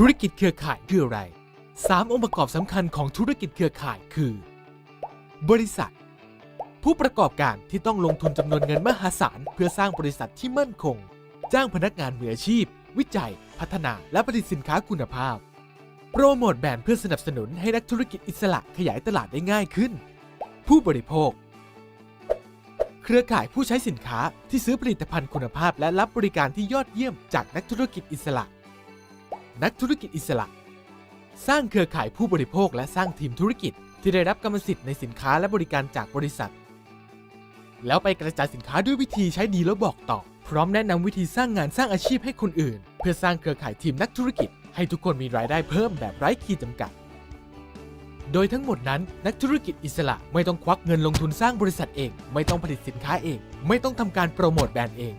ธุรกิจเครือข่ายคืออะไร 3 องค์ประกอบสำคัญของธุรกิจเครือข่ายคือ บริษัท ผู้ประกอบการที่ต้องลงทุนจำนวนเงินมหาศาล เพื่อสร้างบริษัทที่มั่นคง จ้างพนักงานมืออาชีพ วิจัย พัฒนาและผลิตสินค้าคุณภาพ โปรโมทแบรนด์เพื่อสนับสนุนให้นักธุรกิจอิสระขยายตลาดได้ง่ายขึ้น ผู้บริโภค เครือข่ายผู้ใช้สินค้าที่ซื้อผลิตภัณฑ์คุณภาพ และรับบริการที่ยอดเยี่ยมจากนักธุรกิจอิสระ นักธุรกิจอิสระ สร้างเครือข่ายผู้บริโภคและสร้างทีมธุรกิจที่ได้รับกรรมสิทธิ์ในสินค้าและบริการจากบริษัท แล้วไปกระจายสินค้าด้วยวิธีใช้ดีแล้วบอกต่อ พร้อมแนะนำวิธีสร้างงานสร้างอาชีพให้คนอื่น เพื่อสร้างเครือข่ายทีมนักธุรกิจ ให้ทุกคนมีรายได้เพิ่มแบบไร้ขีดจำกัด โดยทั้งหมดนั้น นักธุรกิจอิสระไม่ต้องควักเงินลงทุนสร้างบริษัทเอง ไม่ต้องผลิตสินค้าเอง ไม่ต้องทำการโปรโมทแบรนด์เอง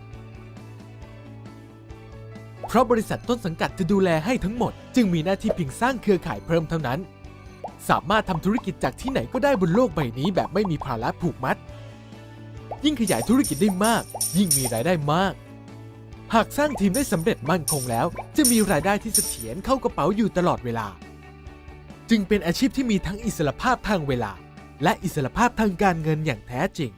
เพราะบริษัทต้นสังกัดจะดูแลให้ทั้งหมด จึงมีหน้าที่เพียงสร้างเครือข่ายเพิ่มเท่านั้น สามารถทำธุรกิจจากที่ไหนก็ได้บนโลกใบนี้แบบไม่มีภาระผูกมัด ยิ่งขยายธุรกิจได้มาก ยิ่งมีรายได้มาก หากสร้างทีมได้สำเร็จมั่นคงแล้ว จะมีรายได้ที่เสถียรเข้ากระเป๋าอยู่ตลอดเวลา จึงเป็นอาชีพที่มีทั้งอิสรภาพทางเวลา และอิสรภาพทางการเงินอย่างแท้จริง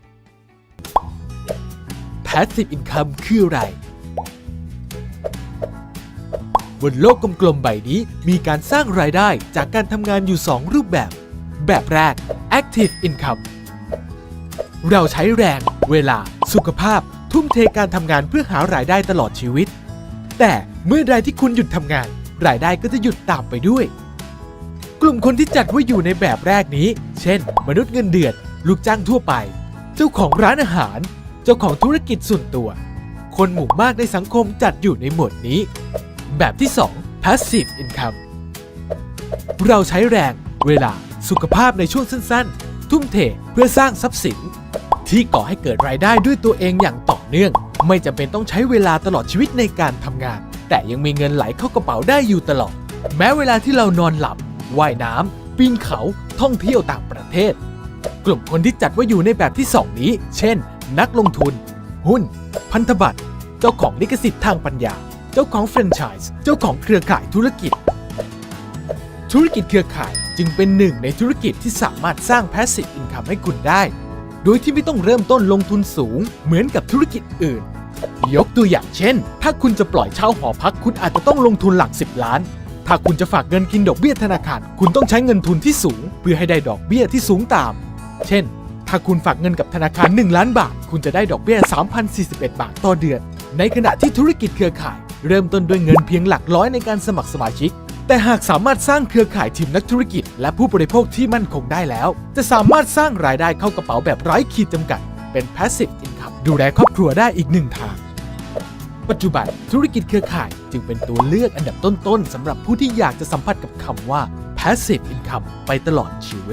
Passive Income คืออะไร บนโลกกลมๆใบนี้มีการสร้างรายได้จากการทำงานอยู่ 2 รูปแบบ แบบแรก Active Income เราใช้แรง เวลา สุขภาพ ทุ่มเทการทำงานเพื่อหารายได้ตลอดชีวิต แต่เมื่อใดที่คุณหยุดทำงาน รายได้ก็จะหยุดตามไปด้วย กลุ่มคนที่จัดว่าอยู่ในแบบแรกนี้ เช่น มนุษย์เงินเดือน ลูกจ้างทั่วไป เจ้าของร้านอาหาร เจ้าของธุรกิจส่วนตัว คนหมู่มากในสังคมจัดอยู่ในหมวดนี้ แบบที่ 2 passive income เราใช้แรง เวลา สุขภาพในช่วงสั้นๆ ทุ่มเทเพื่อสร้างทรัพย์สิน ที่ก่อให้เกิดรายได้ด้วยตัวเองอย่างต่อเนื่อง ไม่จำเป็นต้องใช้เวลาตลอดชีวิตในการทำงาน แต่ยังมีเงินไหลเข้ากระเป๋าได้อยู่ตลอด แม้เวลาที่เรานอนหลับว่ายน้ำปีนเขาท่องเที่ยวต่างประเทศ กลุ่มคนที่จัดว่าอยู่ในแบบที่ 2 นี้ เช่น นักลงทุน หุ้น พันธบัตร เจ้าของลิขสิทธิ์ทางปัญญา เจ้าของแฟรนไชส์เจ้าของเครือข่ายธุรกิจ ธุรกิจเครือข่ายจึงเป็นหนึ่งในธุรกิจที่สามารถสร้าง passive income ให้คุณได้ โดยที่ไม่ต้องเริ่มต้นลงทุนสูงเหมือนกับธุรกิจอื่น ยกตัวอย่างเช่น ถ้าคุณจะปล่อยเช่าหอพักคุณอาจจะต้องลงทุนหลัก 10 ล้าน ถ้าคุณจะฝากเงินกินดอกเบี้ยธนาคาร คุณต้องใช้เงินทุนที่สูง เพื่อให้ได้ดอกเบี้ยที่สูงตาม เช่น ถ้าคุณฝากเงินกับธนาคาร 1 ล้านบาท คุณจะได้ดอกเบี้ย 3,041 บาทต่อเดือน ในขณะที่ธุรกิจเครือข่าย เริ่มต้นด้วยเงินเพียงหลักร้อยในการสมัครสมาชิก แต่หากสามารถสร้างเครือข่ายทีมนักธุรกิจ และผู้บริโภคที่มั่นคงได้แล้ว จะสามารถสร้างรายได้เข้ากระเป๋าแบบไร้ขีดจำกัด เป็น passive income ดูแลครอบครัวได้อีกหนึ่งทาง ปัจจุบันธุรกิจเครือข่ายจึงเป็นตัวเลือกอันดับต้นๆสำหรับผู้ที่อยากจะสัมผัสกับคำว่า passive income ไปตลอดชีวิต